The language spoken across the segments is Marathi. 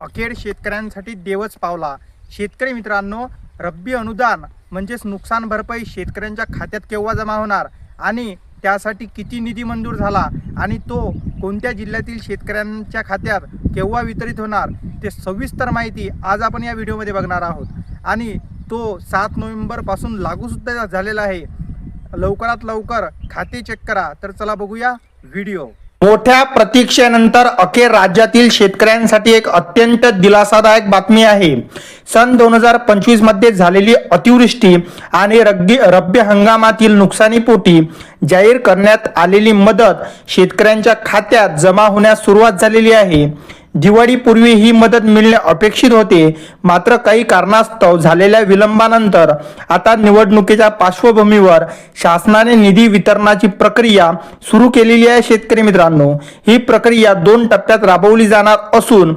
अखेर शेतकऱ्यांसाठी देवच पावला. शेतकरी मित्रांनो रब्बी अनुदान म्हणजेच नुकसान भरपाई शेतकऱ्यांच्या खात्यात केव्हा जमा होणार? आणि त्यासाठी किती निधी मंजूर झाला? आणि तो कोणत्या जिल्ह्यातील शेतकऱ्यांच्या खात्यात केव्हा वितरित होणार? ते सविस्तर माहिती आज आपण या व्हिडिओमध्ये बघणार आहोत. आणि तो सात नोव्हेंबरपासून लागूसुद्धा झालेला आहे. लवकरात लवकर खाते चेक करा. तर चला बघूया व्हिडिओ. मोठ्या प्रतीक्षेनंतर अखेर राज्यातील शेतकऱ्यांसाठी एक अत्यंत दिलासादायक बातमी आहे. सन दोन हजार पंचवीसमध्ये झालेली अतिवृष्टी आणि रग्बी रब्बी हंगामातील नुकसानीपोटी जाहीर करण्यात आलेली मदत शेतकऱ्यांच्या खात्यात जमा होण्यास सुरुवात झालेली आहे. दिवाळीपूर्वी ही मदत मिळणे अपेक्षित होते. मात्र काही कारणास्तव झालेल्या विलंबानंतर आता निवडणुकीच्या पार्श्वभूमीवर शासनाने निधी वितरणाची प्रक्रिया सुरू केलेली आहे शेतकरी मित्रांनो. ही प्रक्रिया दोन टप्प्यात राबवली जाणार असून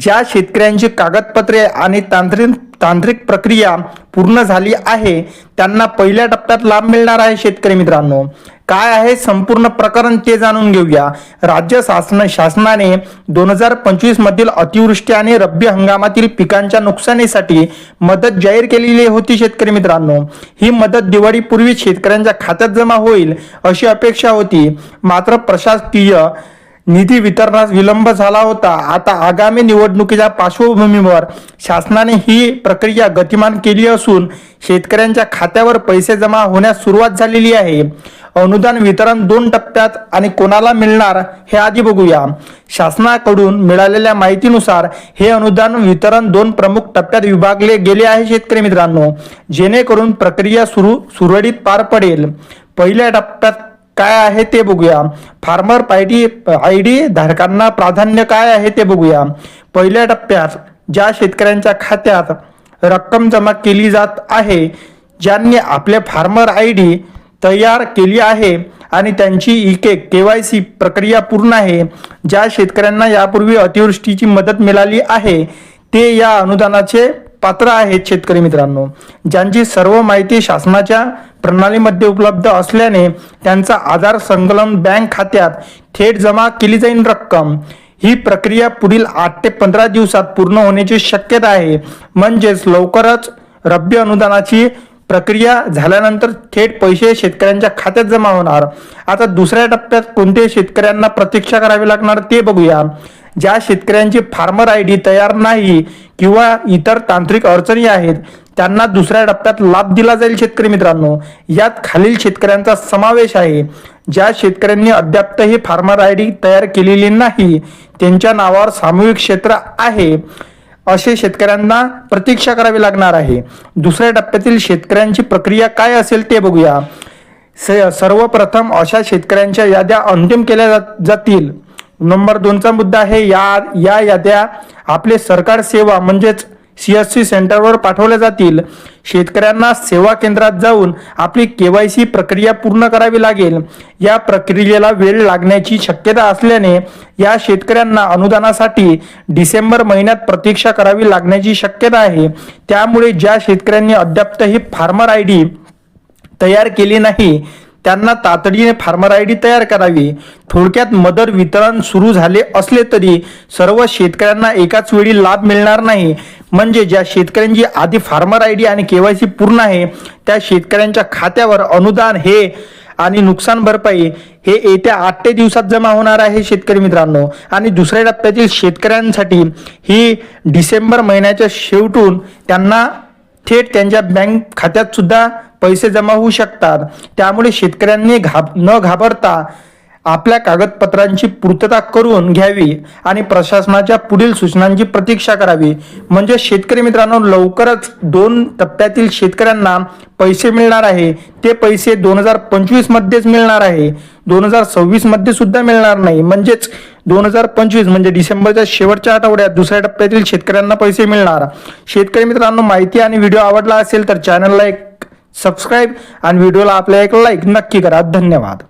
ज्या शेतकऱ्यांची कागदपत्रे आणि तांत्रिक तांत्रिक प्रक्रिया पूर्ण झाली आहे त्यांना पहिल्या टप्प्यात लाभ मिळणार आहे शेतकरी मित्रांनो. काय आहे संपूर्ण प्रकरण ते जाणून घेऊया. राज्य शासन शासनाने दोन हजार पंचवीस मधील अतिवृष्टी आणि रब्बी हंगामातील पिकांच्या नुकसानीसाठी मदत जाहीर केलेली होती शेतकरी मित्रांनो. ही मदत दिवाळीपूर्वी शेतकऱ्यांच्या खात्यात जमा होईल अशी अपेक्षा होती. मात्र प्रशासकीय निधी वितरणास विलंब झाला होता. आता आगामी निवडणुकीच्या पार्श्वभूमीवर शासनाने ही प्रक्रिया गतिमान केली असून शेतकऱ्यांच्या खात्यावर पैसे जमा होण्यास सुरुवात झालेली आहे. अनुदान वितरण दोन टप्प्यात आणि कोणाला मिळणार हे आधी बघूया. शासनाकडून मिळालेल्या माहितीनुसार हे अनुदान वितरण दोन प्रमुख टप्प्यात विभागले गेले आहे शेतकरी मित्रांनो. जेणेकरून प्रक्रिया सुरू सुरळीत पार पडेल. पहिल्या टप्प्यात काय आहे ते बघूया. फार्मर पायडी आय डी धारकांना प्राधान्य काय आहे ते बघूया. पहिल्या टप्प्यात ज्या शेतकऱ्यांच्या खात्यात रक्कम जमा केली जात आहे ज्यांनी आपले फार्मर आय डी तयार केली आहे आणि त्यांची इके के वाय सी प्रक्रिया पूर्ण आहे ज्या शेतकऱ्यांना यापूर्वी अतिवृष्टीची मदत मिळाली आहे ते या अनुदानाचे पात्र आहेत शेतकरी मित्रांनो. ज्यांची सर्व माहिती शासनाच्या प्रणालीमध्ये उपलब्ध असल्याने त्यांचा आधार संकलन बँक खात्यात थेट जमा केली जाईल रक्कम. ही प्रक्रिया पुढील आठ ते पंधरा दिवसात पूर्ण होण्याची शक्यता आहे. म्हणजेच लवकरच रब्बी अनुदानाची प्रक्रिया झाल्यानंतर थेट पैसे शेतकऱ्यांच्या खात्यात जमा होणार. आता दुसऱ्या टप्प्यात कोणते शेतकऱ्यांना प्रतीक्षा करावी लागणार ते बघूया. ज्या शेतकऱ्यांची फार्मर आय डी तयार नाही किंवा इतर तांत्रिक अडचणी आहेत त्यांना दुसऱ्या टप्प्यात लाभ दिला जाईल शेतकरी मित्रांनो. यात खालील शेतकऱ्यांचा समावेश आहे. ज्या शेतकऱ्यांनी अद्यापही फार्मर आय डी तयार केलेली नाही त्यांच्या नावावर सामूहिक क्षेत्र आहे असे शेतकऱ्यांना प्रतीक्षा करावी लागणार आहे. दुसऱ्या टप्प्यातील शेतकऱ्यांची प्रक्रिया काय असेल ते बघूया. स- सर्वप्रथम अशा शेतकऱ्यांच्या याद्या अंतिम केल्या जात- जातील. नंबर दोनचा मुद्दा आहे या या याद्या आपले सरकार सेवा म्हणजेच सी एस सी सेंटरवर पाठवल्या जातील. शेतकऱ्यांना सेवा केंद्रात जाऊन आपली केवायसी प्रक्रिया पूर्ण करावी लागेल. या प्रक्रियेला वेळ लागण्याची शक्यता असल्याने या शेतकऱ्यांना अनुदानासाठी डिसेंबर महिन्यात प्रतीक्षा करावी लागण्याची शक्यता आहे. त्यामुळे ज्या शेतकऱ्यांनी अद्यापही फार्मर आय डी तयार केली नाही त्यांना तातडीने फार्मर आय डी तयार करावी. थोडक्यात मदर वितरण सुरू झाले असले तरी सर्व शेतकऱ्यांना एकाच वेळी लाभ मिळणार नाही. म्हणजे ज्या शेतकऱ्यांची आधी फार्मर आय डी आणि केवायसी पूर्ण आहे त्या शेतकऱ्यांच्या खात्यावर अनुदान हे आणि नुकसान भरपाई हे येत्या आठ ते दिवसात जमा होणार आहे शेतकरी मित्रांनो. आणि दुसऱ्या टप्प्यातील शेतकऱ्यांसाठी ही डिसेंबर महिन्याच्या शेवटून त्यांना थेट त्यांच्या बँक खात्यात सुद्धा पैसे जमा होऊ शकतात. त्यामुळे शेतकऱ्यांनी घाब न घाबरता आपल्या कागदपत्रांची पूर्तता करून घ्यावी आणि प्रशासनाच्या पुढील सूचनांची प्रतीक्षा करावी. म्हणजे शेतकरी मित्रांनो लवकरच दोन टप्प्यातील शेतकऱ्यांना पैसे मिळणार आहे. ते पैसे दोन हजार पंचवीसमध्येच मिळणार आहे. दोन हजार सव्वीसमध्ये सुद्धा मिळणार नाही. म्हणजेच दोन हजार पंचवीस म्हणजे डिसेंबरच्या शेवटच्या आठवड्यात दुसऱ्या टप्प्यातील शेतकऱ्यांना पैसे मिळणार. शेतकरी मित्रांनो माहिती आणि व्हिडिओ आवडला असेल तर चॅनलला एक सबस्क्राईब आणि व्हिडिओला आपल्या एक लाईक नक्की करा. धन्यवाद.